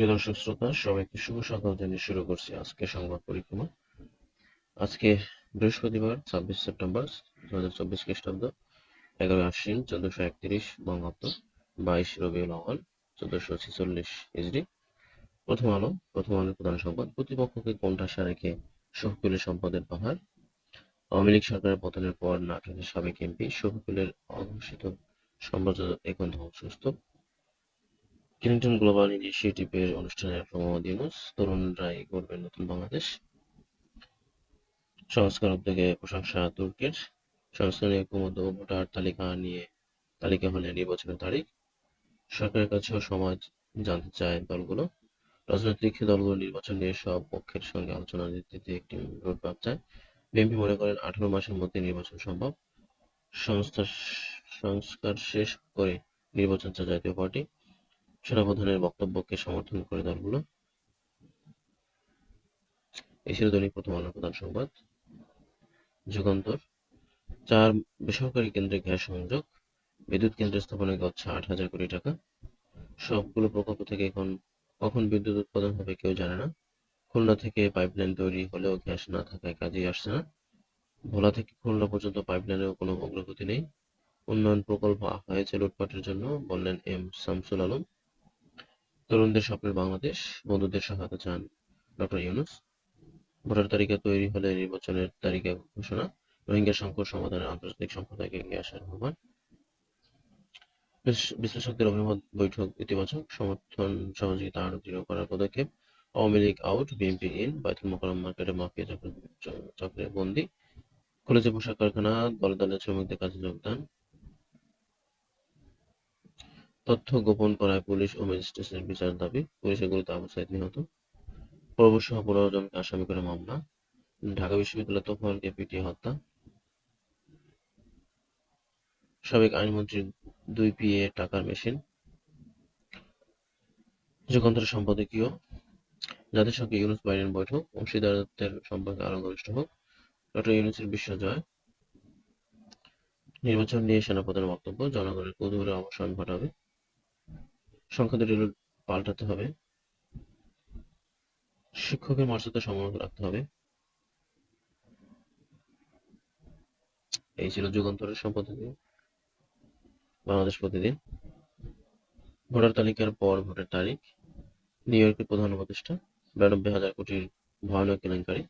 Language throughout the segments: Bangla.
প্রিয় দর্শক শ্রোতা, সবাইকে শুভ সকাল জানিয়ে শুরু করছি আজকে সংবাদ পরিক্রমা। আজকে বৃহস্পতিবার, ছাব্বিশ সেপ্টেম্বর দু হাজার চব্বিশ খ্রিস্টাব্দ, এগারোই আশ্বিন, চোদ্দশো একত্রিশ বঙ্গাব্দ, বাইশ রবিউল আওয়াল চোদ্দশো ছেচল্লিশ ইজরি প্রথম আলো, প্রথম আলোর প্রধান সংবাদ, প্রতিপক্ষকে কোণঠাসা রেখে শফিকুলের সম্পদের পাহাড়। আওয়ামী লীগ সরকারের পতনের পর নাটোরের সাবেক এমপি শহকুলের অঘোষিত সাম্রাজ্য এখন ধ্বংসস্ত কিলিংটন গ্লোবাল ইনিশিয়েটিভের অনুষ্ঠানে মোহাম্মদ ইউনুস তরুণরাই গড়বেন নতুন বাংলাদেশ। সংস্কার উদ্যোগে প্রশংসা তুর্কের। সংস্কার ঐক্যমত্য ও ভোটার তালিকা নিয়ে তালিকা হলে নির্বাচনের তারিখ। সরকারের কাছেও সমাজ জানতে চায় দলগুলো। রাজনৈতিক দলগুলো নির্বাচন নিয়ে সব পক্ষের সঙ্গে আলোচনার ভিত্তিতে একটি রোডম্যাপ চায়। বিএনপি মনে করেন আঠারো মাসের মধ্যে নির্বাচন সম্ভব। সংস্কার শেষ করে নির্বাচন চায় জাতীয় পার্টি। সেনাপ্রধানের বক্তব্যকে সমর্থন করে দলগুলো। ছিল দৈনিক প্রথম আলোর প্রধান সংবাদ। যুগান্তর। চার বেসরকারি কেন্দ্রে গ্যাস সংযোগ। বিদ্যুৎ কেন্দ্র স্থাপনে গচ্ছে আট হাজার কোটি টাকা। সবগুলো প্রকল্প থেকে এখন কখন বিদ্যুৎ উৎপাদন হবে কেউ জানে না। খুলনা থেকে পাইপলাইন তৈরি হলেও গ্যাস না থাকায় কাজেই আসছে না। ভোলা থেকে খুলনা পর্যন্ত পাইপলাইনেও কোনো অগ্রগতি নেই। উন্নয়ন প্রকল্প হয়েছে লুটপাটের জন্য, বললেন এম শামসুল আলম। তরুণদের স্বপ্নের বাংলাদেশ। বন্ধুদের সহায়তা চান ডক্টর ইউনুস। ভোটার তালিকা তৈরি হলে নির্বাচনের তারিখে ঘোষণা। রোহিঙ্গা সংকট সমাধানে আন্তর্জাতিক সম্প্রদায়কে এগিয়ে আসার আহ্বান। বিশ্লেষকদের অভিমত বৈঠক ইতিবাচক। সমর্থন, সহযোগিতা আরও দৃঢ় করার পদক্ষেপ। Awami League out BNP in Baitul Mukarram মার্কেটে মাফিয়া চক্রে বন্দী। খুলেছে পোশাক কারখানা দলে দলে শ্রমিকদের কাজে যোগদান। তথ্য গোপন করায় পুলিশ ও ম্যাজিস্ট্রেটের বিচার দাবি পুলিশের গুলিতে আবু সাইদ নিহত। পনেরো জনকে আসামি করে মামলা। ঢাকা বিশ্ববিদ্যালয় তোফায়েলকে পিটিয়ে হত্যা। সাবেক আইনমন্ত্রীর দুই পিএ টাকার মেশিন। যুগান্তর সম্পাদকীয়। জাতিসংঘে ইউনুস বাইডেন বৈঠক। অংশীদারত্বের সম্পর্কে আরও ঘনিষ্ঠ হোক। ডক্টর ইউনুসের বিশ্বজয়। নির্বাচন নিয়ে সেনাপ্রধানের বক্তব্য। জনগণের কৌতূহলের অবসান ঘটাবে। সংখ্যা দুটি পাল্টাতে হবে। শিক্ষকের মর্যাদা সমুন্নত রাখতে হবে। এই ছিল যুগান্তরের সম্পাদকীয় বাংলাদেশ প্রতিদিন। ভোটার তালিকার পর ভোটের তারিখ। নিউ ইয়র্কের প্রধান উপদেষ্টা। বিরানব্বই হাজার কোটির ভয়ানক কেলেঙ্কারি।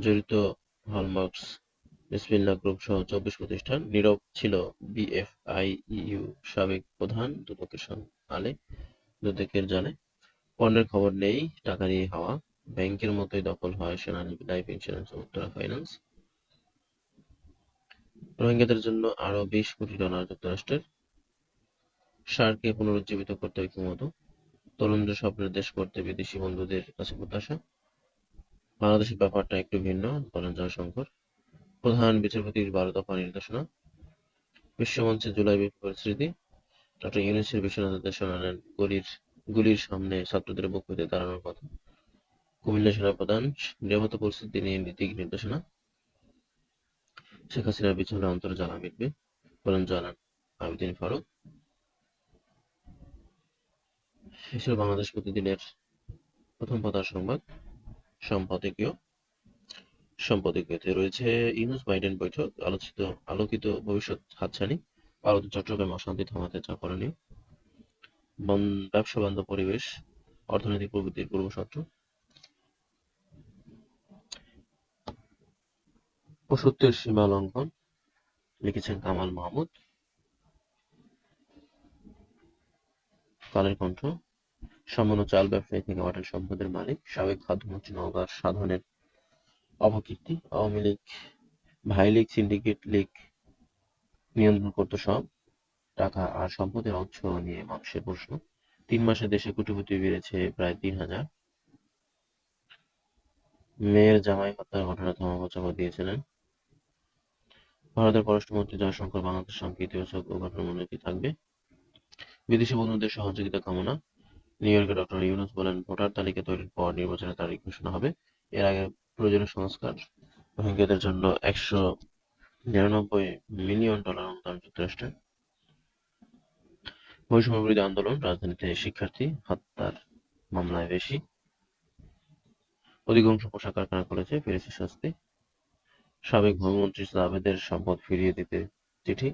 জড়িত হলমার্কস বিসমিল্লাহ গ্রুপ সহ চব্বিশ প্রতিষ্ঠান, নীরব ছিল বিএফআইইউ সাবেক প্রধান, দুদকের আলে, দুদকের জালে। পণ্যের খবর নেই, টাকা নিয়ে হাওয়া। ব্যাংকের মতোই দখল হয় Senanidhi life insurance Uttara finance. রোহিঙ্গাদের জন্য আরও বিশ কোটি ডলার যুক্তরাষ্ট্রের। সারকে পুনরুজ্জীবিত করতে ঐক্যমত। তরুণদের স্বপ্নের দেশ করতে বিদেশি বন্ধুদের কাছে প্রত্যাশা। বাংলাদেশের ব্যাপারটা একটু ভিন্ন, বলেন জয়শঙ্কর। প্রধান বিচারপতির বারো দফা নির্দেশনা। বিশ্বমঞ্চে জুলাই বিপ্লবের স্মৃতি। ডক্টর ইউনুসের বিশ্বনাথের শোনালেন গলির গুলির সামনে ছাত্রদের বুক দাঁড়ানোর কথা। কুমিল্লা সেনাপ্রধান নিরাপত্তা পরিস্থিতি নিয়ে দিক নির্দেশনা। শেখ হাসিনার পিছনে অন্তর জ্বালা মিটবে বলেন জানান আবিদিন ফারুক। এছাড়া বাংলাদেশ প্রতিদিনের প্রথম পাতার সংবাদ, সম্পাদকীয় সম্পাদকীয়তে রয়েছে ইউনুস বাইডেন বৈঠক, আলোচিত, আলোকিত ভবিষ্যৎ হাতছানি, ভারত, চট্টগ্রাম অশান্তি থামাতে চা করেনি ব্যবসা বান্ধব পরিবেশ, অর্থনৈতিক প্রবৃদ্ধির পূর্বশর্ত পশুত্বের সীমা লঙ্ঘন, লিখেছেন কামাল মাহমুদ। কালের কণ্ঠ, সামান্য চাল ব্যবসায়ী থেকে অটেল সম্পদের মালিক, সাবেক খাদ্যমন্ত্রী নওগাঁর সাধনের অপকীর্তি, আওয়ামী লীগ, ভাই লীগ সিন্ডিকেট লীগ নিয়ন্ত্রণ করত সব। টাকা আর সম্পদের অংশ নিয়ে মানুষের প্রশ্ন। তিন মাসে দেশে কোটিপতি বেড়েছে প্রায় তিন হাজার। মেয়ের জামাই হত্যার ঘটনা থামাবো চাপা দিয়েছিলেন। ভারতের পররাষ্ট্রমন্ত্রী জয়শঙ্কর বাংলাদেশ সঙ্গে ইতিবাচক ও ঘটনামূলকই থাকবে। বিদেশি বন্ধুদের সহযোগিতা কামনা। নিউ ইয়র্কে ডক্টর ইউনুস বলেন, ভোটার তালিকা তৈরির পর নির্বাচনের তারিখ ঘোষণা হবে। এর আগে প্রয়োজনীয় সংস্কার রোহিঙ্গাদের জন্য একশো নিরানব্বই মিলিয়ন ডলার অনুদান যুক্তরাষ্ট্রের। বৈষম্য বিরোধী আন্দোলন রাজধানীতে শিক্ষার্থী হত্যার মামলায় বেশি। অধিকাংশ পোশাক কারখানা কলেজে ফিরেছে শাস্তি। সাবেক ভূমিমন্ত্রী জাভেদের সম্পদ ফিরিয়ে দিতে চিঠি।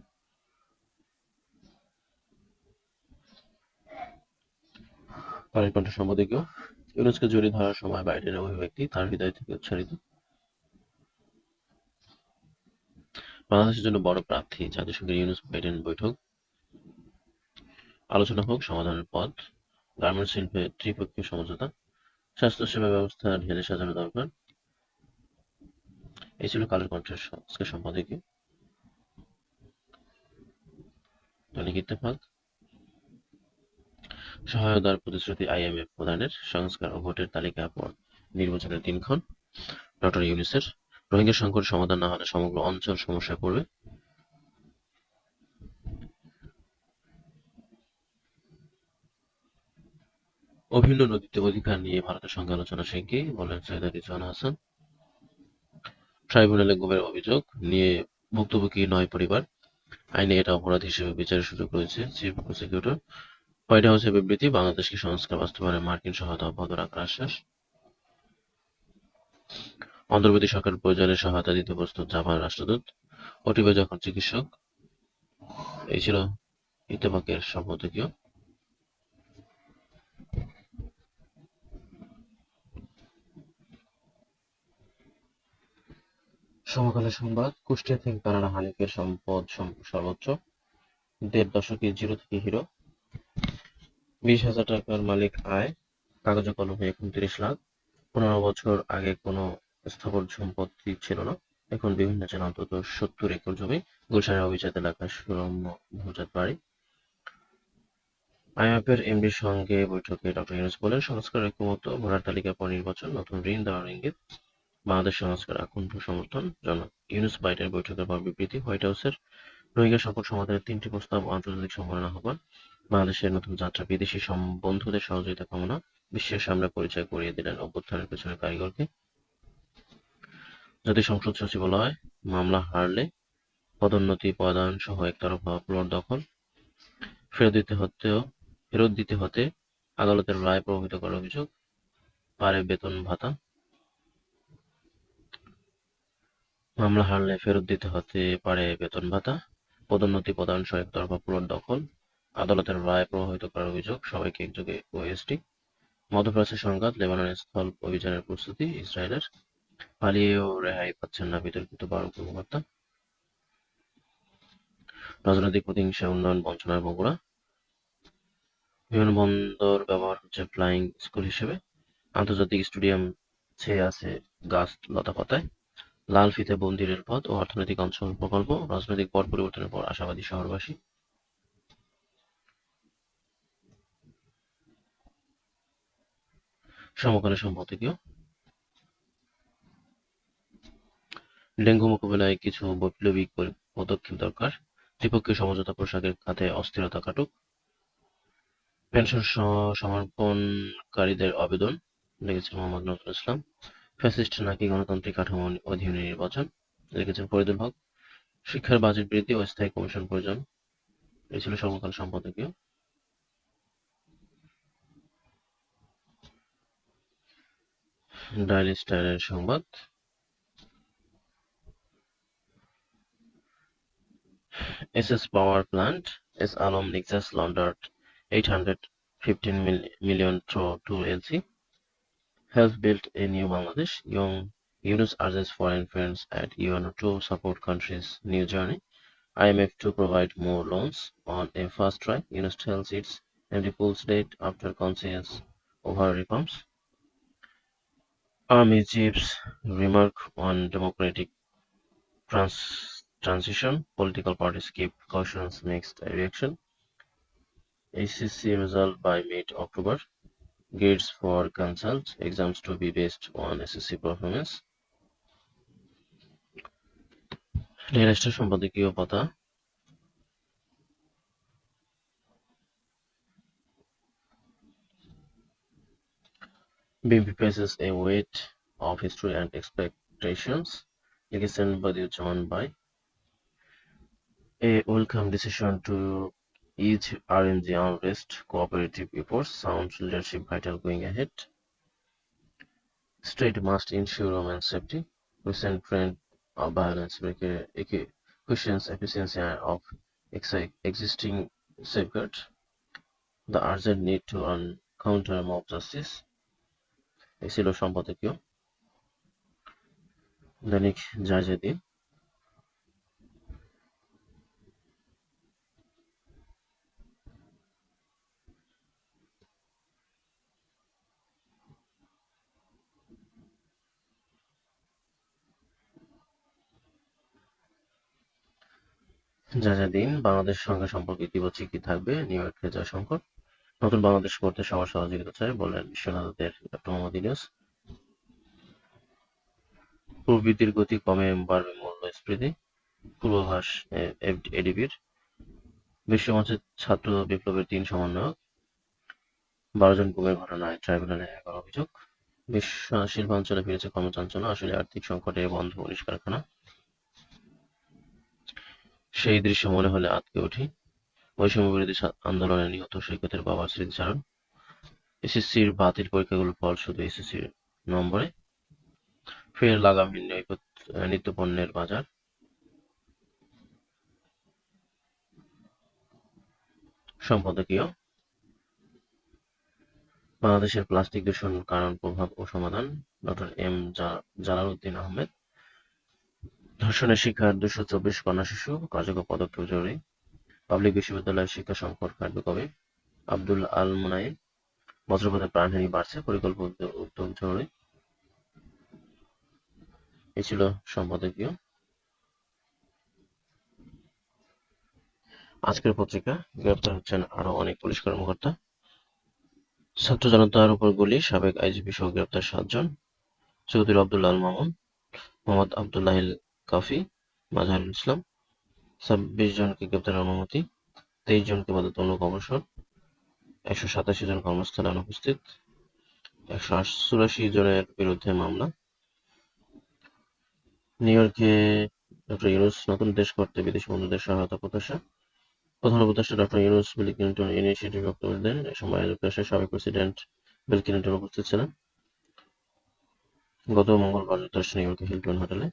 কণ্ঠ সম্পাদকীয় ইউনেস্কো জড়িয়ে ধরার সময় বাইডেনের অভিব্যক্তি তার হৃদয় থেকে উচ্চারিত। বাংলাদেশের জন্য বড় প্রার্থী জাতিসংঘের ইউনুস বাইডেন বৈঠক। আলোচনা হোক, সমাধানের পথ, গার্মেন্টস শিল্পে ত্রিপক্ষীয় সমঝোতা, স্বাস্থ্যসেবা ব্যবস্থা, ঢেলে সাজানো দরকার। এই ছিল কালের কণ্ঠের সম্পাদকীয়। দৈনিক ইত্তেফাক। সহায়তার প্রতিশ্রুতি আইএমএফ প্রদানের সংস্কার ও ভোটের তালিকা পর নির্বাচনের দিনক্ষণ। ডক্টর ইউনিসের রোহিঙ্গা সংকট সমাধান না হলে সমগ্র অঞ্চল সমস্যায় পড়বে। অভিন্ন নদীতে অধিকার নিয়ে ভারতের সঙ্গে আলোচনা শিগগিরই বলেন সৈয়দ রিজওয়ান হাসান। ট্রাইব্যুনালে গুমের অভিযোগ নিয়ে ভুক্তভোগী নয় পরিবার। আইনে এটা অপরাধ হিসেবে বিচারের সুযোগ রয়েছে, চিফ প্রসিকিউটর হোয়াইট হাউসের বিবৃতি, বাংলাদেশকে সংস্কার বাস্তবায়নে মার্কিন সহায়তা অব্যাহত রাখার আশ্বাস। অন্তর্বর্তী সরকার প্রয়োজনে সহায়তা দিতে প্রস্তুত জাপান রাষ্ট্রদূত ওটিবে যখন চিকিৎসক। এই ছিল ইত্তেফাকের সম্পাদকীয়। সমকালের সংবাদ, কুষ্টিয়া থেকে কানাডা হানিফের সম্পদ সর্বোচ্চ। দেড় দশকে জিরো থেকে হিরো। বিশ হাজার টাকার মালিক আয়, কাগজে কলমে এখন তিরিশ লাখ। পনেরো বছর আগে কোনো স্থাবর সম্পত্তি ছিল না। এখন বিভিন্ন জেলা অন্তত সত্তর একর জমি, গুলশানের অভিজাত এলাকায় সুরম্য বহুজাত বাড়ি। আইএমএফের এমডির সঙ্গে বৈঠকে ডক্টর ইউনুস বলেন সংস্কার ঐক্যমত ভোটার তালিকা পর নির্বাচন নতুন ঋণ দেওয়ার ইঙ্গিত। বাংলাদেশ সংস্কার আকুণ্ঠ সমর্থন জনক ইউনুস বাইডেন বৈঠকের পর বিবৃতি, হোয়াইট হাউসের রোহিঙ্গা সংকট সমাধানের তিনটি প্রস্তাব আন্তর্জাতিক সম্মেলন আহ্বান। বাংলাদেশের নতুন যাত্রা, বিদেশি বন্ধুদের সহযোগিতা কামনা বিশ্বের সামনে পরিচয় করিয়ে দিলেন অভ্যুত্থানের পেছনের কারিগরকে। যদি সংসদ সচিবালয়, মামলা হারলে পদোন্নতি পদায়ন সহ একতরফা প্লট দখল ফেরত দিতে হতেও, ফেরত দিতে হতে আদালতের রায় প্রভাবিত করার অভিযোগ, পারে বেতন ভাতা। মামলা হারলে ফেরত দিতে হতে পারে বেতন ভাতা, পদোন্নতি প্রদান সহ একতরফা প্লট দখল আদালতের রায় প্রভাবিত করার অভিযোগ সবাইকে একযোগে ওএসটি মধ্যপ্রাচ্যের সংঘাত, লেবাননের স্থল অভিযানের প্রস্তুতি, ইসরায়েলের পালিয়েও রেহাই পাচ্ছেন না বিতর্কিত বারো কর্মকর্তা। রাজনৈতিক প্রতিহিংসা, উন্নয়ন বঞ্চনার বগুড়া বিমানবন্দর ব্যবহার হচ্ছে ফ্লাইং স্কুল হিসেবে। আন্তর্জাতিক স্টেডিয়াম ছেয়ে আছে গাছ লতাপাতায়। লাল ফিতে বন্দি রেলপথ ও অর্থনৈতিক অঞ্চল প্রকল্প, রাজনৈতিক পট পরিবর্তনের পর আশাবাদী শহরবাসী। সমকালে সম্পাদকীয় ডেঙ্গু মোকাবিলায় কিছু বৈপ্লবিক পদক্ষেপ দরকার। ত্রিপক্ষীয় সমঝোতা পোশাকের খাতে অস্থিরতা কাটুক। পেনশন সমর্পণকারীদের আবেদন লিখেছেন মোহাম্মদ নজরুল ইসলাম। ফ্যাসিস্ট নাকি গণতান্ত্রিক কাঠামো অধীনে নির্বাচন, লিখেছেন ফরিদুল হক। শিক্ষার বাজেট বৃদ্ধি ও স্থায়ী কমিশন প্রয়োজন। এই ছিল সমকাল সম্পাদকীয়। ডায়ালি স্টাইলের সংবাদ SS power plant S Alam Nexus laundered 815 million through to LC helps build a new Bangladesh. Young Yunus urges foreign friends at UNO to support country's new journey. IMF to provide more loans on a fast track. Yunus tells its empty pools date after conscious over reforms. Army chiefs remark on democratic trans transition. Political parties keep cautions mixed reaction. ACC result by mid-October. Grades for consult. Exams to be based on SSC performance. Rail station সম্পাদকীয় পাতা BNP faces a weight of history and expectations. Listened by the by a welcome decision to Is RMG unrest cooperative efforts sound leadership vital going ahead? State must ensure women's safety. Recent trend of violence questions efficiency of existing safeguards. The urgent need to counter mob justice. ছিল সম্পাদকীয়। দৈনিক জায়জাদিন যা যা দিন বাংলাদেশের সঙ্গে সম্পর্কে ইতিবাচক কি থাকবে? নিউ ইয়র্কে জয়শঙ্কর নতুন বাংলাদেশ করতে সবার সহযোগিতা চাই বললেন বিশ্বনাথের মোহাম্মদ ইলিয়াস। প্রবৃদ্ধির গতি কমে বাড়বে মূল্যস্ফীতি পূর্বাভাস এডিবির। বিশ্বমঞ্চের ছাত্র বিপ্লবের তিন সমন্বয়ক। বারো জন গুমের ঘটনায় ট্রাইব্যুনালে এগারো অভিযোগ। বিশ্ব শিল্পাঞ্চলে ফিরেছে কর্মচাঞ্চল্য, আসলে আর্থিক সংকটে বন্ধ উনিশ কারখানা। সেই দৃশ্য মনে হলে আঁতকে উঠি। বৈষম্যবিরোধী আন্দোলনে নিহত সৈকতের বাবার স্মৃতিচারণ এসএসসির বাতিল পরীক্ষাগুলোর ফল শুধু এসএসসির নম্বরে। ফের লাগামহীন নিত্যপণ্যের বাজার। সম্পাদকীয়। বাংলাদেশের প্লাস্টিক দূষণ কারণ প্রভাব ও সমাধান। Doctor M Jalaluddin Ahmed. ধর্ষণের শিকার দুশো চব্বিশ কন্যা শিশু, কার্যকর পদক্ষেপ জরুরি। পাবলিক বিশ্ববিদ্যালয়ের শিক্ষা সংকট কাটবে কবে আব্দুল আল মুনাইম বজ্রপাতে প্রাণহানি বাড়ছে পরিকল্পিত উদ্যোগ জরুরি এই ছিল সম্পাদকীয়। আজকের পত্রিকা, গ্রেপ্তার হচ্ছেন আরও অনেক পুলিশ কর্মকর্তা। ছাত্র জনতার উপর গুলি, সাবেক আইজিপি সহ গ্রেপ্তার সাতজন। চৌধুরী আব্দুল্লাহ মামুন, মোহাম্মদ আবদুল্লাহিল কাফি মাজহারুল ইসলাম। ছাব্বিশ জনকে গ্রেপ্তারের অনুমতি, তেইশ জনকে বাধ্যতামূলক অবসর, একশো সাতাশি জন কর্মস্থলে অনুপস্থিত, একশো চুরাশি জনের বিরুদ্ধে মামলা। নিউ ইয়র্কে ডক্টর ইউনুস নতুন দেশ করতে বিদেশি বন্ধুদের সহায়তা প্রত্যাশা। প্রধান উপদেষ্টা doctor Yunus Bill Clinton initiative বক্তব্য দেন। এ সময় যুক্তরাষ্ট্রের সাবেক প্রেসিডেন্ট বিল ক্লিন্টন উপস্থিত ছিলেন। গত মঙ্গলবার যুক্তরাষ্ট্র নিউ ইয়র্কের হিলটন হোটেলে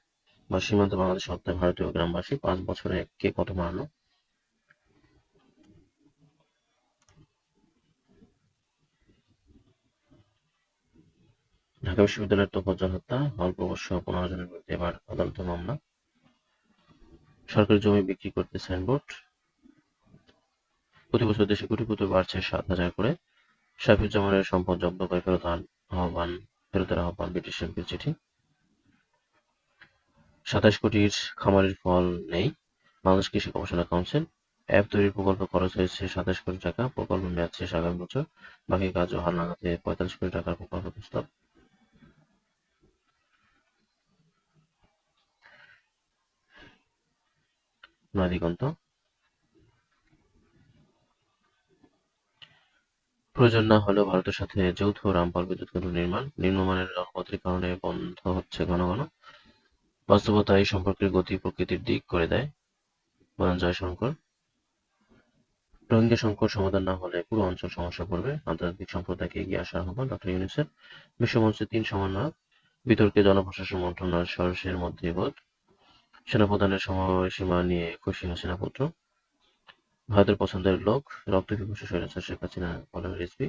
বা সীমান্তে বাংলাদেশ হত্যায় ভারতীয় গ্রামবাসী পাঁচ বছরে কে কত মারল? ঢাকা বিশ্ববিদ্যালয়ের তোফাজ্জল হত্যা হল প্রবেশ পনেরো জনের বিরুদ্ধে এবার আদালতে মামলা। সরকারি জমি বিক্রি করতে সাইনবোর্ড। প্রতি বছর দেশে কোটিপতি বাড়ছে সাত হাজার করে। সাইফুজ্জামানের সম্পদ জব্দ করে ফেরত আহ্বান ফেরতের আহ্বান, ব্রিটিশ এমপির চিঠি। সাতাশ কোটির খামারের ফল নেই। বাংলাদেশ কৃষি গবেষণা কাউন্সিল, অ্যাপ তৈরির প্রকল্প খরচ হয়েছে সাতাশ কোটি টাকা, প্রকল্প মেয়াদ শেষ আগামী বছর, বাকি কাজও হাল নাগাদে পঁয়তাল্লিশ কোটি টাকার প্রকল্প প্রস্তাব। প্রয়োজন না হলেও ভারতের সাথে যৌথ রামপাল বিদ্যুৎ কেন্দ্র নির্মাণ, নিম্নমানের রহমতের কারণে বন্ধ হচ্ছে ঘন ঘন। বাস্তবতা এই সম্পর্কের গতি প্রকৃতির দিক করে দেয়। বলেন জয়শঙ্কর। রোহিঙ্গা সংকট সমাধান না হলে পুরো অঞ্চল সমস্যা পড়বে। আন্তর্জাতিক সম্প্রদায়কে এগিয়ে আসার আহ্বান ডক্টর ইউনিসেফ। বিশ্বমঞ্চের তিন সমন্বয়ক বিতর্কে জনপ্রশাসন মন্ত্রণালয়ের সদস্যের মধ্যে বোধ। সেনাপ্রধানের সময়সীমা নিয়ে খুশি হাসিনা পুত্র ভারতের পছন্দের লোক, রক্ত পিপাসু স্বৈরাচার শেখ হাসিনা রিজভি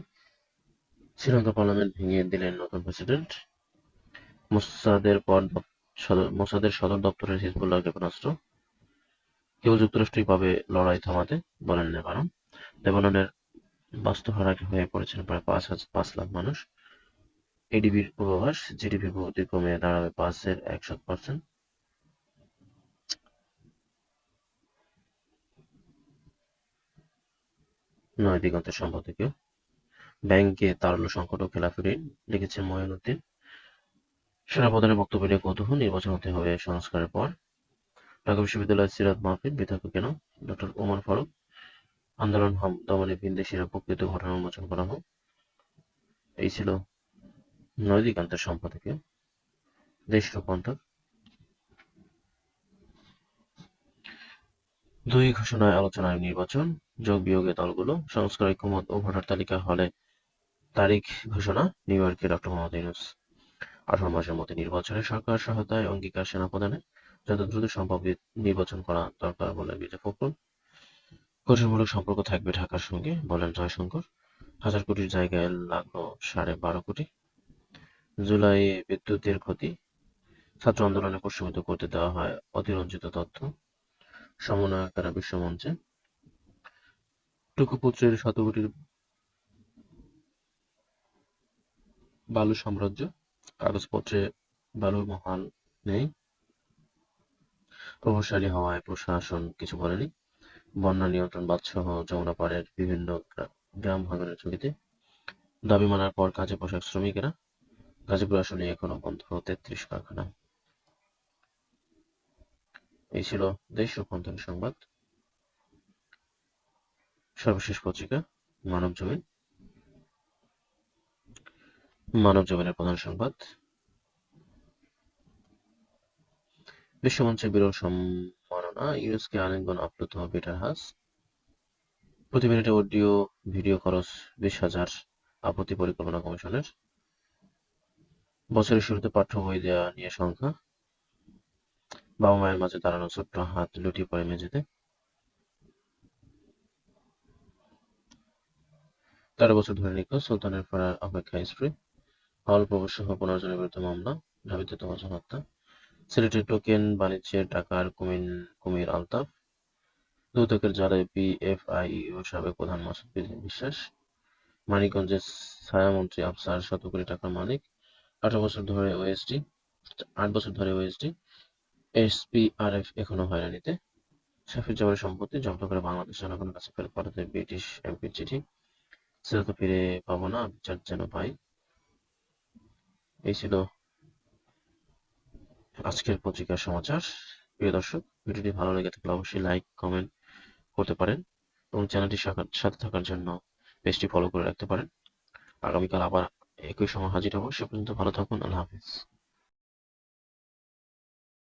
শ্রীলঙ্কা পার্লামেন্ট ভেঙে দিলেন নতুন প্রেসিডেন্ট। মোসাদের পর মোসাদের সদর দপ্তরের হিজবুল্লাহ ক্ষেপণাস্ত্র। কেবল যুক্তরাষ্ট্রই পাবে লড়াই থামাতে, বলেন লেবানন। লেবাননের বাস্তুহারা হয়ে পড়েছেন প্রায় পাঁচ হাজার পাঁচ লাখ মানুষ। এডিবির পূর্বাভাস জিডিপি প্রগতি কমে দাঁড়াবে পাঁচের একশো পার্সেন্ট। নয় দিগন্তের সম্পাদকীয় ব্যাংকে তারল্য সংকট ও খেলাফি ঋণ লিখেছেন মঈনুদ্দিন সেনাপ্রধানের বক্তব্য নিয়ে কৌতূহল নির্বাচন হতে হবে সংস্কারের পর। ঢাকা বিশ্ববিদ্যালয়ের সিরাত মাহফিল বিতর্ক কেন? ডক্টর ওমর ফারুক। আন্দোলন দমনে বিদেশিরা প্রকৃত ঘটনা উন্মোচন করা হোক। এই ছিল নয় দিগান্তের সম্পাদকীয়। দেশ রূপান্তর। দুই ঘোষণায় আলোচনায় নির্বাচন, যোগ-বিয়োগে দলগুলো, সংস্কার ঐক্যমত ও ভোটার তালিকা হলে তারিখ ঘোষণা, নিউ ইয়র্কে ডক্টর মোহাম্মদ ইউনূস। আঠারো মাসের মধ্যে নির্বাচনে সরকার সহায়তায় অঙ্গীকার সেনাপ্রধানের, যত দ্রুত সম্ভব নির্বাচন করা দরকার বলেন মির্জা ফখরুল। গঠনমূলক সম্পর্ক থাকবে ঢাকার সঙ্গে, বলেন জয়শঙ্কর। হাজার কোটির জায়গায় লাগল সাড়ে বারো কোটি। জুলাই বিদ্যুতের ক্ষতি, ছাত্র আন্দোলনে প্রশ্নবিদ্ধ করতে দেওয়া হয় অতিরঞ্জিত তথ্য, সমন্বয়কেরা বিশ্বমঞ্চে। টুকুপুত্রের শত কোটির বালু সাম্রাজ্য, কাগজপত্রে বালুর মহাল নেই। প্রভাবশালী হওয়ায় প্রশাসন কিছু বলেনি। বন্যা নিয়ন্ত্রণ বাঁধসহ যমুনা পাড়ের বিভিন্ন গ্রাম ভাঙনের ঝুঁকিতে। দাবি মানার পর কাজে পোশাক শ্রমিকেরা। গাজীপুর আসনে এখনও বন্ধ তেত্রিশ কারখানা। এই ছিল দেশ রূপান্তরের সংবাদ। সর্বশেষ পত্রিকা, মানব জমিন মানব জমিনের প্রধান সংবাদ। বিশ্বমঞ্চে বিরল সম্মাননা, ইউএসকে আলিঙ্গন আপ্লুত পিটার হাস। প্রতি মিনিটে অডিও, ভিডিও খরচ বিশ হাজার আপত্তি পরিকল্পনা কমিশনের। বছরের শুরুতে পাঠ্য বই দেওয়া নিয়ে সংখ্যা বাবা মায়ের মাঝে দাঁড়ানো ছোট্ট হাত লুটিয়ে পড়ে মেঝেতে। তেরো বছর ধরে নিখোঁজ, সুলতানের ফেরার অপেক্ষা স্ত্রী। হল প্রবেশ সহ পনেরো জনের বিরুদ্ধে মামলা ধাবিত তোমাজন হত্যা সিলেটের টোকেন বাণিজ্যের টাকার কুমির আলতাফ। দুদকের জালে পিএফআইইউ সাবেক প্রধান মাসুদ বিশ্বাস। মানিকগঞ্জের ছায়ামন্ত্রী আফসার শত কোটি টাকার মালিক। আঠারো বছর ধরে ওএসডি আট বছর ধরে ওএসডি এসপিআরএফ এখনও হয়রানিতে। শাফির জামানের সম্পত্তি জব্দ করে বাংলাদেশ জনগণের কাছে ফেরত পাঠাতে ব্রিটিশ এমপির চিঠি। সেটা তো ফিরে পাবো না, বিচার যেন পাই। এই ছিল আজকের পত্রিকার সমাচার। প্রিয় দর্শক, ভিডিওটি ভালো লেগে থাকলে অবশ্যই লাইক, কমেন্ট করতে পারেন এবং চ্যানেলটি সাথে থাকার জন্য পেজটি ফলো করে রাখতে পারেন। আগামীকাল আবার একই সময় হাজির হব। সে পর্যন্ত ভালো থাকুন। আল্লাহ হাফিজ।